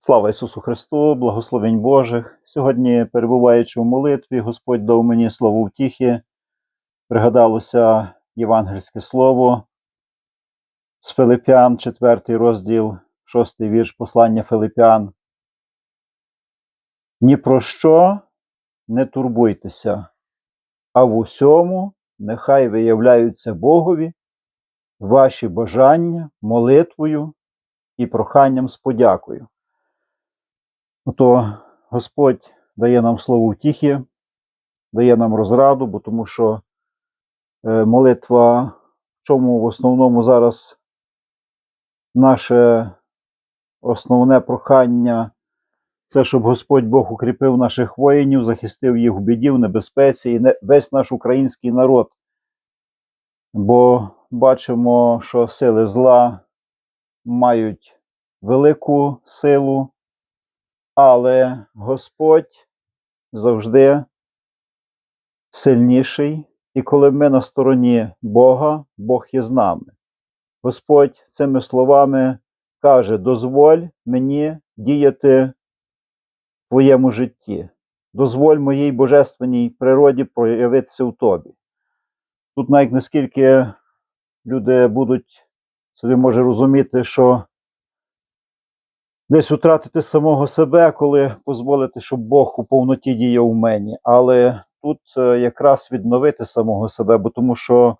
Слава Ісусу Христу, благословень Божих. Сьогодні, перебуваючи в молитві, Господь дав мені слово втіхи. Пригадалося євангельське слово з Филипян, 4 розділ, 6 вірш послання Филипян. Ні про що не турбуйтеся, а в усьому нехай виявляються Богові ваші бажання молитвою і проханням з подякою. Ото Господь дає нам слово втіхи, дає нам розраду, бо тому що е, молитва, в чому в основному зараз наше основне прохання, це щоб Господь Бог укріпив наших воїнів, захистив їх в біді, в небезпеці і весь наш український народ. Бо бачимо, що сили зла мають велику силу, але Господь завжди сильніший, і коли ми на стороні Бога, Бог є з нами. Господь цими словами каже: дозволь мені діяти в твоєму житті, дозволь моїй божественній природі проявитися в тобі. Тут навіть наскільки люди будуть собі може розуміти, що десь втратити самого себе, коли дозволити, щоб Бог у повноті діяв у мені. Але тут е, якраз відновити самого себе, бо тому що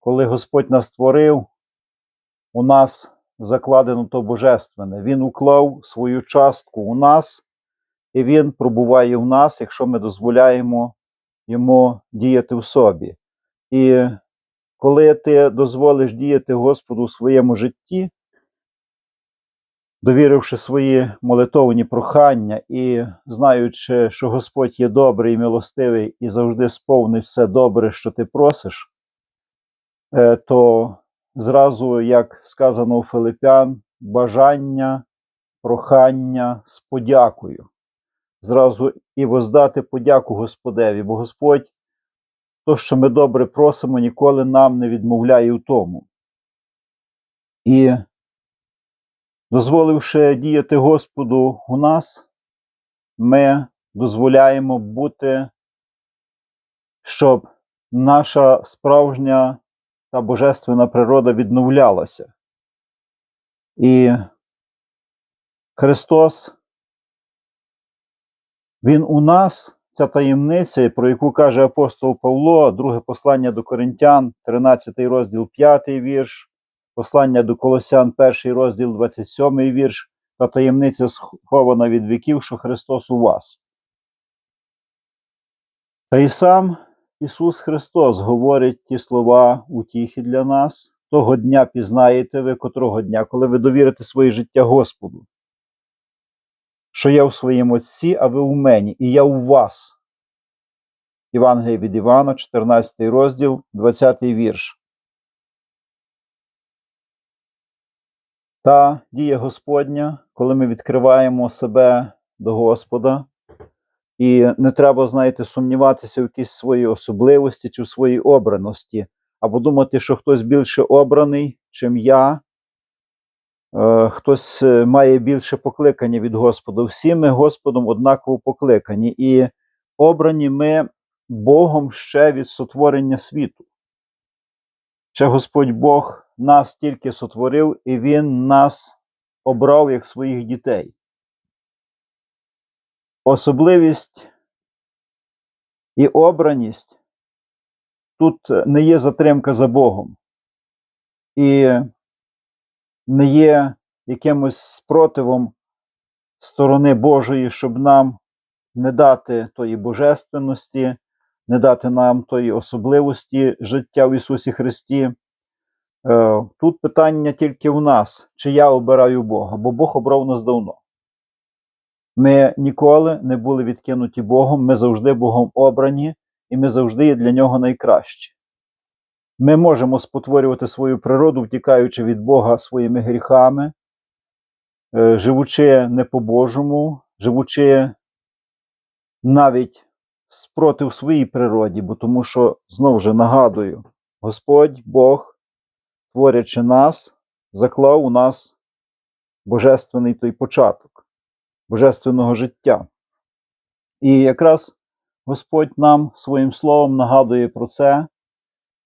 коли Господь нас створив, у нас закладено то божественне. Він уклав свою частку у нас, і Він пробуває в нас, якщо ми дозволяємо йому діяти в собі. І коли ти дозволиш діяти Господу у своєму житті, довіривши свої молитовні прохання і знаючи, що Господь є добрий і милостивий і завжди сповнить все добре, що ти просиш, е, то зразу, як сказано у Филипян, бажання, прохання з подякою. Зразу і воздати подяку Господеві, бо Господь, то, що ми добре просимо, ніколи нам не відмовляє у тому. І дозволивши діяти Господу у нас, ми дозволяємо бути, щоб наша справжня та божественна природа відновлялася. І Христос, Він у нас, ця таємниця, про яку каже апостол Павло, друге послання до Коринтян, 13 розділ, 5 вірш, послання до Колосян, 1 розділ, 27 вірш, та таємниця схована від віків, що Христос у вас. Та й сам Ісус Христос говорить ті слова утіхи для нас. Того дня пізнаєте ви, котрого дня, коли ви довірите своє життя Господу, що я в своєму Отці, а ви у мені, і я у вас. Євангеліє від Івана, 14 розділ, 20 вірш. Та дія Господня, коли ми відкриваємо себе до Господа, і не треба, знаєте, сумніватися в якісь свої особливості чи в своїй обраності, або думати, що хтось більше обраний, чим я, е, хтось е, має більше покликання від Господа. Всі ми Господом однаково покликані, і обрані ми Богом ще від сотворення світу. Ще Господь Бог нас тільки сотворив, і Він нас обрав як своїх дітей. Особливість і обраність тут не є затримка за Богом, і не є якимось спротивом сторони Божої, щоб нам не дати тої божественності, не дати нам тої особливості життя в Ісусі Христі. Е, Тут питання тільки в нас, чи я обираю Бога, бо Бог обрав нас давно. Ми ніколи не були відкинуті Богом, ми завжди Богом обрані, і ми завжди є для нього найкращі. Ми можемо спотворювати свою природу, втікаючи від Бога своїми гріхами, е, живучи не по-божому, живучи навіть спротив своїй природі, бо тому що, знову ж нагадую, Господь Бог, творячи нас, заклав у нас божественний той початок. божественного життя. І якраз Господь нам своїм словом нагадує про це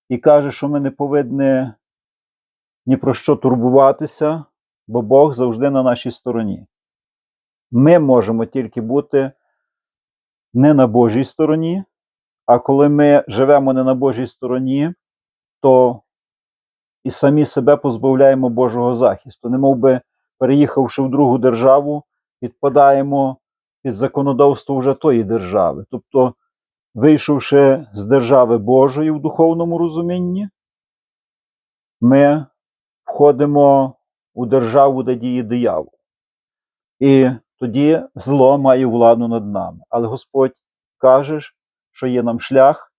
і каже, що ми не повинні ні про що турбуватися, бо Бог завжди на нашій стороні. Ми можемо тільки бути не на Божій стороні, а коли ми живемо не на Божій стороні, то і самі себе позбавляємо Божого захисту. Немов би, переїхавши в другу державу, підпадаємо під законодавство вже тої держави. Тобто, вийшовши з держави Божої в духовному розумінні, ми входимо у державу, де діє диявол. І тоді зло має владу над нами. Але Господь каже, що є нам шлях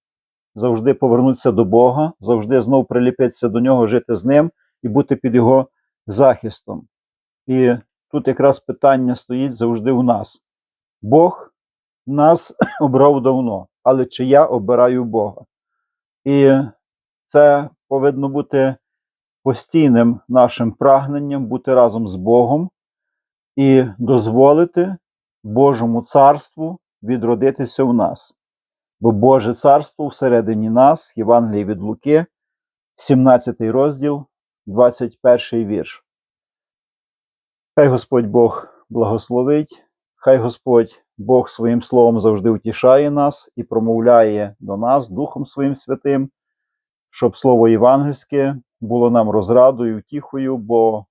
завжди повернутися до Бога, завжди знов приліпитися до нього, жити з ним і бути під його захистом. І тут якраз питання стоїть завжди у нас. Бог нас обрав давно, але чи я обираю Бога? І це повинно бути постійним нашим прагненням бути разом з Богом і дозволити Божому царству відродитися в нас. Бо Боже царство всередині нас, Євангеліє від Луки, 17 розділ, 21 вірш. Хай Господь Бог благословить, хай Господь Бог своїм словом завжди утішає нас і промовляє до нас Духом Своїм Святим, щоб слово євангельське було нам розрадою, утіхою, бо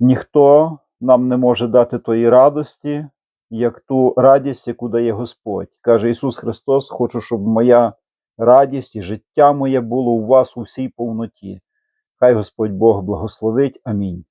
ніхто нам не може дати тої радості, як ту радість, яку дає Господь. Каже Ісус Христос: хочу, щоб моя радість і життя моє було у вас у всій повноті. Хай Господь Бог благословить. Амінь.